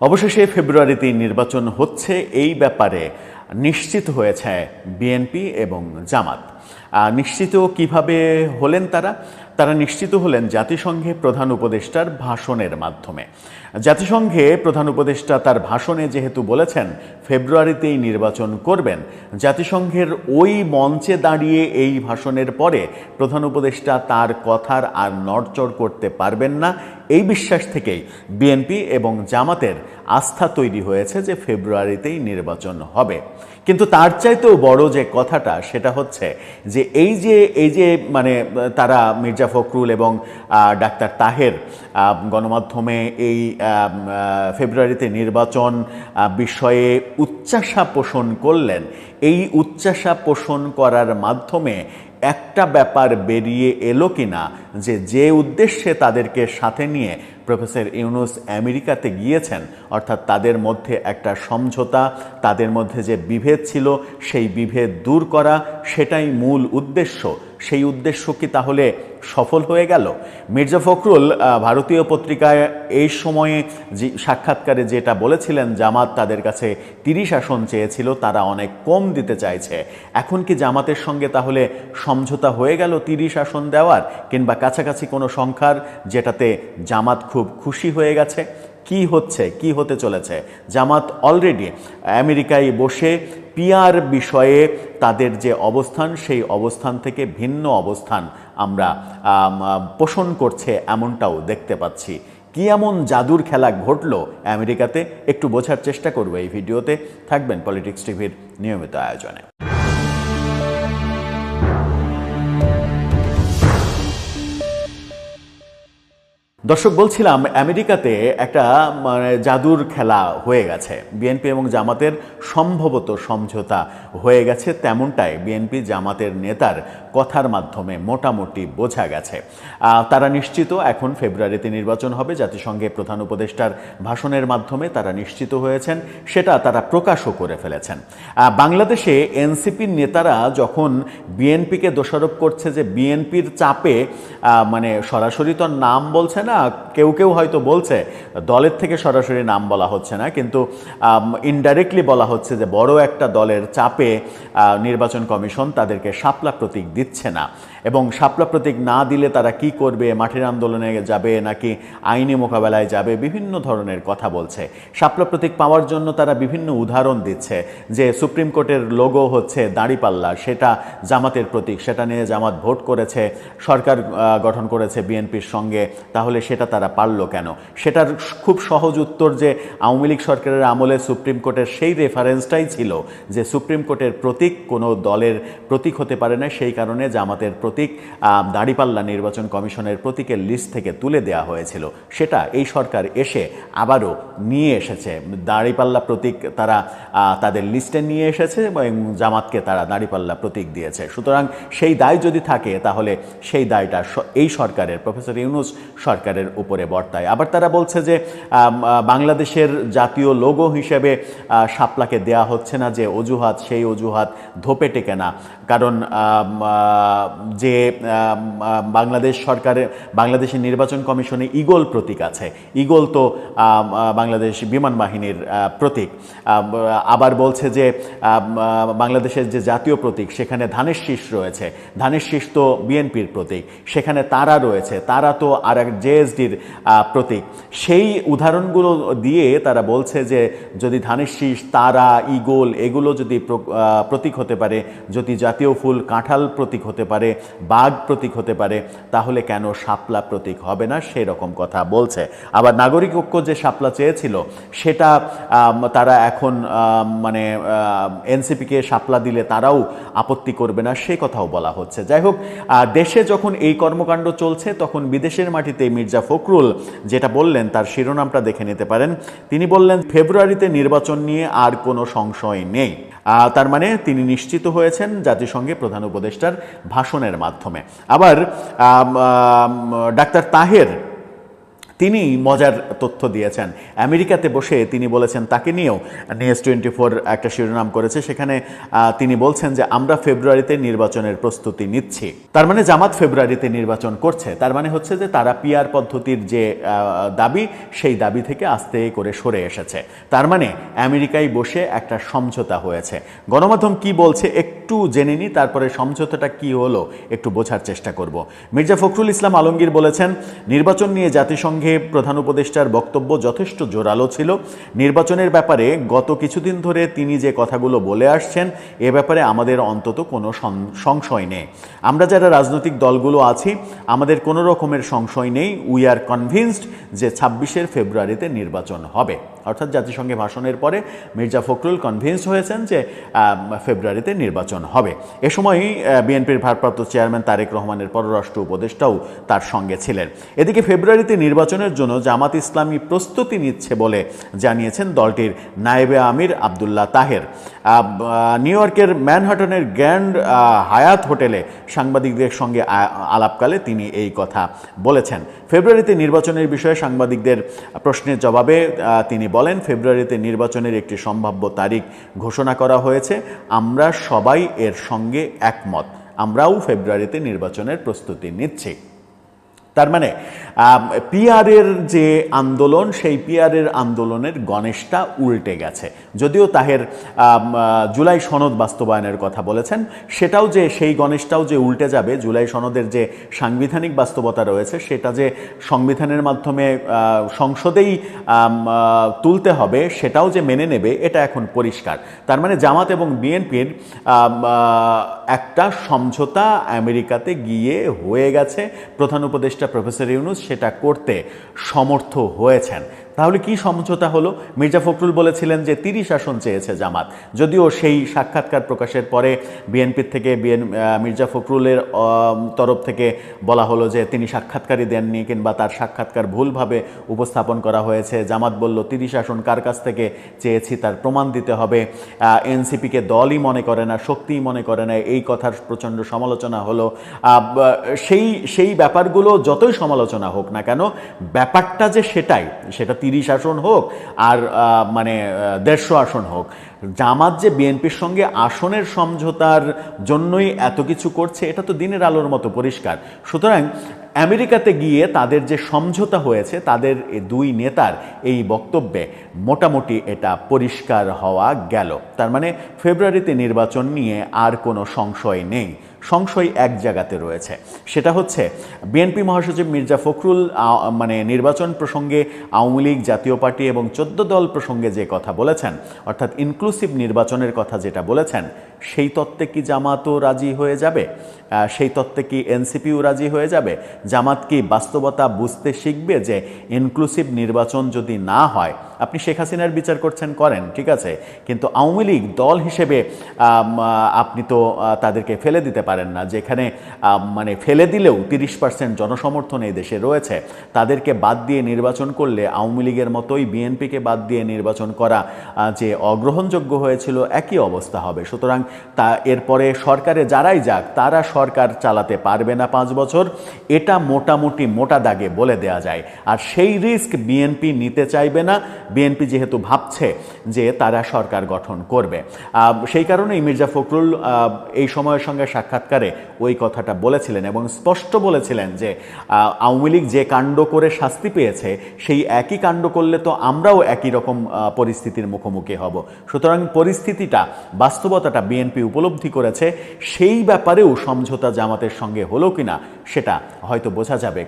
অবশেষে ফেব্রুয়ারিতে নির্বাচন হচ্ছে এই ব্যাপারে নিশ্চিত হয়েছে বিএনপি এবং জামাত। নিশ্চিত কীভাবে হলেন তারা? তারা নিশ্চিত হলেন জাতিসংঘে প্রধান উপদেষ্টার ভাষণের মাধ্যমে। জাতিসংঘে প্রধান উপদেষ্টা তার ভাষণে যেহেতু বলেছেন, ফেব্রুয়ারিতেই নির্বাচন করবেন, জাতিসংঘের ওই মঞ্চে দাঁড়িয়ে এই ভাষণের পরে প্রধান উপদেষ্টা তার কথার আর নড়চড় করতে পারবেন না। এই বিশ্বাস থেকেই বিএনপি এবং জামাতের আস্থা তৈরি হয়েছে যে ফেব্রুয়ারিতেই নির্বাচন হবে। কিন্তু তার চাইতেও বড় যে কথাটা, সেটা হচ্ছে যে এই যে এই যে মানে তারা মির্জা ফখরুল এবং ডাক্তার তাহের গণমাধ্যমে এই ফেব্রুয়ারিতে নির্বাচন বিষয়ে উচ্চাসা পোষণ করলেন এই উচ্চাসা পোষণ করার মাধ্যমে একটা ব্যাপার বেরিয়ে এলো কিনা যে যে উদ্দেশ্যে তাদেরকে সাথে নিয়ে প্রফেসর ইউনুস আমেরিকাতে গিয়েছেন, অর্থাৎ তাদের মধ্যে একটা সমঝোতা, তাদের মধ্যে যে বিভেদ ছিল, সেই বিভেদ দূর করা, সেটাই মূল উদ্দেশ্য। সেই উদ্দেশ্য কি তাহলে সফল হয়ে গেল? মির্জা ফখরুল ভারতীয় পত্রিকায় এই সময়ে যে সাক্ষাৎকারে যেটা বলেছিলেন, জামাত তাদের কাছে তিরিশ আসন চেয়েছিল, তারা অনেক কম দিতে চাইছে। এখন কি জামাতের সঙ্গে তাহলে সমঝোতা হয়ে গেল তিরিশ আসন দেওয়ার, কিংবা কাছাকাছি কোনো সংখ্যার যেটাতে জামাত খুব খুশি হয়ে গেছে? কি হচ্ছে? কি হতে চলেছে? জামাত অলরেডি আমেরিকায় বসে পিয়ার বিষয়ে তাদের যে অবস্থান সেই অবস্থান থেকে ভিন্ন অবস্থান আমরা আম, আম, পোষণ করছে এমনটাও দেখতে পাচ্ছি। কি এমন জাদুর খেলা ঘটলো আমেরিকাতে? একটু বোঝার চেষ্টা করব এই ভিডিওতে। থাকবেন পলিটিক্স টিভির নিয়মিত আয়োজনে। দর্শক, বলছিলাম আমেরিকাতে একটা মানে জাদুর খেলা হয়ে গেছে। বিএনপি এবং জামাতের সম্ভবত সমঝোতা হয়ে গেছে, তেমনটাই বিএনপি জামাতের নেতার কথার মাধ্যমে মোটামুটি বোঝা গেছে। তারা নিশ্চিত এখন ফেব্রুয়ারিতে নির্বাচন হবে। জাতিসংঘে প্রধান উপদেষ্টার ভাষণের মাধ্যমে তারা নিশ্চিত হয়েছেন, সেটা তারা প্রকাশও করে ফেলেছেন। বাংলাদেশে এনসিপির নেতারা যখন বিএনপিকে দোষারোপ করছে যে বিএনপির চাপে মানে সরাসরি তো নাম বলছে না, কেউ কেউ হয়তো বলছে, দলের থেকে সরাসরি নাম বলা হচ্ছে না, কিন্তু ইনডাইরেক্টলি বলা হচ্ছে যে বড় একটা দলের চাপে নির্বাচন কমিশন তাদেরকে শাপলা প্রতীক দিচ্ছে না। এবং শাপলা প্রতীক না দিলে তারা কি করবে? মাঠের আন্দোলনে যাবে নাকি আইনি মোকাবেলায় যাবে? বিভিন্ন ধরনের কথা বলছে। শাপলা প্রতীক পাওয়ার জন্য তারা বিভিন্ন উদাহরণ দিচ্ছে যে সুপ্রিম কোর্টের লোগো হচ্ছে দাঁড়িপাল্লা। সেটা জামাতের প্রতীক, সেটা নিয়ে জামাত ভোট করেছে, সরকার গঠন করেছে বিএনপির সঙ্গে। তাহলে সেটা তারা পারল কেন? সেটার খুব সহজ উত্তর যে আওয়ামী লীগ সরকারের আমলে সুপ্রিম কোর্টের সেই রেফারেন্সটাই ছিল যে সুপ্রিম কোর্টের প্রতীক কোনো দলের প্রতীক হতে পারে না। সেই কারণে জামাতের প্রতীক আহ, দাঁড়িপাল্লা নির্বাচন কমিশনের প্রতীকের লিস্ট থেকে তুলে দেওয়া হয়েছিল। সেটা এই সরকার এসে আবারও নিয়ে এসেছে। দাঁড়িপাল্লা প্রতীক তারা তাদের লিস্টে নিয়ে এসেছে এবং জামাতকে তারা দাঁড়িপাল্লা প্রতীক দিয়েছে। সুতরাং সেই দায় যদি থাকে তাহলে সেই দায়টা এই সরকারের প্রফেসর ইউনুস সরকারের উপরে বর্তায়। আবার তারা বলছে যে বাংলাদেশের জাতীয় লোগো হিসেবে শাপলাকে দেয়া হচ্ছে না যে অজুহাত সেই অজুহাত ধোপে টেকে না। কারণ যে বাংলাদেশ সরকারের, বাংলাদেশের নির্বাচন কমিশনে ইগল প্রতীক আছে। ইগল তো বাংলাদেশ বিমান বাহিনীর প্রতীক। আবার বলছে যে বাংলাদেশের যে জাতীয় প্রতীক, সেখানে ধানের শীষ রয়েছে। ধানের শীষ তো বিএনপির প্রতীক। সেখানে তারা রয়েছে। তারা তো আর এক জেএসডির প্রতীক। সেই উদাহরণগুলো দিয়ে তারা বলছে যে, যদি ধানের শীষ, তারা ইগল এগুলো যদি প্রতীক হতে পারে, যদি জাতীয় ফুল, কাঁঠাল প্রতীক হতে পারে বাঘ প্রতীক হতে পারে, তাহলে কেন শাপলা প্রতীক হবে না? সেই রকম কথা বলছে। আবার নাগরিক ঐক্য যে শাপলা চেয়েছিল, সেটা তারা এখন মানে এনসিপিকে শাপলা দিলে তারাও আপত্তি করবে না, সে কথাও বলা হচ্ছে। যাই হোক দেশে যখন এই কর্মকাণ্ড চলছে, তখন বিদেশের মাটিতে মির্জা ফখরুল যেটা বললেন, তার শিরোনামটা দেখে নিতে পারেন। তিনি বললেন, ফেব্রুয়ারিতে নির্বাচন নিয়ে আর কোনো সংশয় নেই। তার মানে তিনি নিশ্চিত হয়েছেন জাতিসংঘে প্রধান উপদেষ্টার ভাষণের মাধ্যমে। আবার ডাক্তার তাহের তিনি মজার তথ্য দিয়েছেন। আমেরিকাতে বসে তিনি বলেছেন, তাকে নিয়েও নিউজ টোয়েন্টি ফোর একটা শিরোনাম করেছে। সেখানে তিনি বলছেন যে, আমরা ফেব্রুয়ারিতে নির্বাচনের প্রস্তুতি নিচ্ছি। তার মানে জামাত ফেব্রুয়ারিতে নির্বাচন করছে। তার মানে হচ্ছে যে, তারা পিয়ার পদ্ধতির যে দাবি, সেই দাবি থেকে আস্তে করে সরে এসেছে। তার মানে আমেরিকায় বসে একটা সমঝোতা হয়েছে। গণমাধ্যম কি বলছে, একটু জেনে নিই তারপরে সমঝোতাটা কি হলো একটু বোঝার চেষ্টা করব। মির্জা ফখরুল ইসলাম আলমগীর বলেছেন, নির্বাচন নিয়ে জাতিসংঘে প্রধান উপদেষ্টার বক্তব্য যথেষ্ট জোরালো ছিল। নির্বাচনের ব্যাপারে গত কিছুদিন ধরে তিনি যে কথাগুলো বলে আসছেন, এ ব্যাপারে আমাদের অন্তত কোনো সংশয় নেই। আমরা যারা রাজনৈতিক দলগুলো আছি, আমাদের কোনো রকমের সংশয় নেই। উই আর কনভিনসড যে ছাব্বিশের ফেব্রুয়ারিতে নির্বাচন হবে। অর্থাৎ জাতিসংঘে ভাষণের পরে মির্জা ফখরুল কনভিন্স হয়েছেন যে ফেব্রুয়ারিতে নির্বাচন হবে। এ সময়ই বিএনপির ভারপ্রাপ্ত চেয়ারম্যান তারেক রহমানের পররাষ্ট্র উপদেষ্টাও তার সঙ্গে ছিলেন। এদিকে ফেব্রুয়ারিতে নির্বাচনের জন্য জামাত ইসলামী প্রস্তুতি নিচ্ছে বলে জানিয়েছেন দলটির নায়েবে আমির আবদুল্লাহ তাহের। নিউ ইয়র্কের ম্যানহাটনের গ্র্যান্ড হায়াত হোটেলে সাংবাদিকদের সঙ্গে আলাপকালে তিনি এই কথা বলেছেন। ফেব্রুয়ারিতে নির্বাচনের বিষয়ে সাংবাদিকদের প্রশ্নের জবাবে তিনি বলেন, ফেব্রুয়ারিতে নির্বাচনের একটি সম্ভাব্য তারিখ ঘোষণা করা হয়েছে। আমরা সবাই এর সঙ্গে একমত। আমরাও ফেব্রুয়ারিতে নির্বাচনের প্রস্তুতি নিচ্ছি। তার মানে পিআরের যে আন্দোলন, সেই পিআরের আন্দোলনের গণেশটা উল্টে গেছে। যদিও তাহের জুলাই সনদ বাস্তবায়নের কথা বলেছেন, সেটাও যে, সেই গণেশটাও যে উল্টে যাবে, জুলাই সনদের যে সাংবিধানিক বাস্তবতা রয়েছে, সেটা যে সংবিধানের মাধ্যমে সংসদেই তুলতে হবে, সেটাও যে মেনে নেবে, এটা এখন পরিষ্কার। তার মানে জামাত এবং বিএনপির একটা সমঝোতা আমেরিকাতে গিয়ে হয়ে গেছে। প্রধান উপদেষ্টা প্রফেসর ইউনুস সেটা করতে সমর্থ হয়েছেন। তাহলে কি সমঝোতা হলো? মির্জা ফখরুল বলেছিলেন যে তিরিশ আসন চেয়েছে জামাত। যদিও সেই সাক্ষাৎকার প্রকাশের পরে বিএনপির থেকে বিএন মির্জা ফখরুলের তরফ থেকে বলা হলো যে তিনি সাক্ষাৎকারই দেননি কিংবা তার সাক্ষাৎকার ভুলভাবে উপস্থাপন করা হয়েছে। জামাত বলল, তিরিশ আসন কার কাছ থেকে চেয়েছি তার প্রমাণ দিতে হবে। এনসিপিকে দলই মনে করে না, শক্তিই মনে করে না। এই কথার প্রচণ্ড সমালোচনা হলো। সেই সেই ব্যাপারগুলো যতই সমালোচনা হোক না কেন, ব্যাপারটা যে সেটাই, সেটা তিরিশ আসন হোক আর মানে দেড়শো আসন হোক। জামাত যে বিএনপির সঙ্গে আসনের সমঝোতার জন্যই এত কিছু করছে, এটা তো দিনের আলোর মতো পরিষ্কার। সুতরাং আমেরিকাতে গিয়ে তাদের যে সমঝোতা হয়েছে, তাদের দুই নেতার এই বক্তব্যে মোটামুটি এটা পরিষ্কার হওয়া গেল। তার মানে ফেব্রুয়ারিতে নির্বাচন নিয়ে আর কোনো সংশয় নেই। সংশয় এক জায়গাতে রয়েছে। সেটা হচ্ছে বিএনপি মহাসচিব মির্জা ফখরুল মানে নির্বাচন প্রসঙ্গে আওয়ামী লীগ জাতীয় পার্টি এবং চোদ্দ দল প্রসঙ্গে যে কথা বলেছেন, অর্থাৎ ইনক্লুসিভ নির্বাচনের কথা যেটা বলেছেন সেই তত্ত্বে কি জামাতও রাজি হয়ে যাবে? সেই তত্ত্বে কি এনসিপিও রাজি হয়ে যাবে? জামাত কি বাস্তবতা বুঝতে শিখবে যে ইনক্লুসিভ নির্বাচন যদি না হয়, আপনি শেখ হাসিনার বিচার করছেন, করেন, ঠিক আছে? কিন্তু আওয়ামী লীগ দল হিসেবে আপনি তো তাদেরকে ফেলে দিতে পারেন না। যেখানে মানে ফেলে দিলেও তিরিশ পার্সেন্ট জনসমর্থন এই দেশে রয়েছে, তাদেরকে বাদ দিয়ে নির্বাচন করলে আওয়ামী লীগের মতোই বিএনপিকে বাদ দিয়ে নির্বাচন করা যে অগ্রহণযোগ্য হয়েছিল, একই অবস্থা হবে। সুতরাং তা এরপরে সরকারে যারাই যাক, তারা সরকার চালাতে পারবে না পাঁচ বছর। এটা মোটামুটি মোটা দাগে বলে দেয়া যায়। আর সেই রিস্ক বিএনপি নিতে চাইবে না। বিএনপি যেহেতু ভাবছে যে তারা সরকার গঠন করবে। সেই কারণেই মির্জা ফখরুল এই সময়ের সঙ্গে সাক্ষাৎকারে ওই কথাটা বলেছিলেন এবং স্পষ্ট বলেছিলেন যে আওয়ামী লীগ যে কাণ্ড করে শাস্তি পেয়েছে, সেই একই কাণ্ড করলে তো আমরাও একই রকম পরিস্থিতির মুখোমুখি হব। সুতরাং পরিস্থিতিটা, বাস্তবতাটা বিএনপি উপলব্ধি করেছে সেই ব্যাপারেও সমঝোতা জামাতের সঙ্গে হলো কিনা সেটা হয়তো বোঝা যাবে।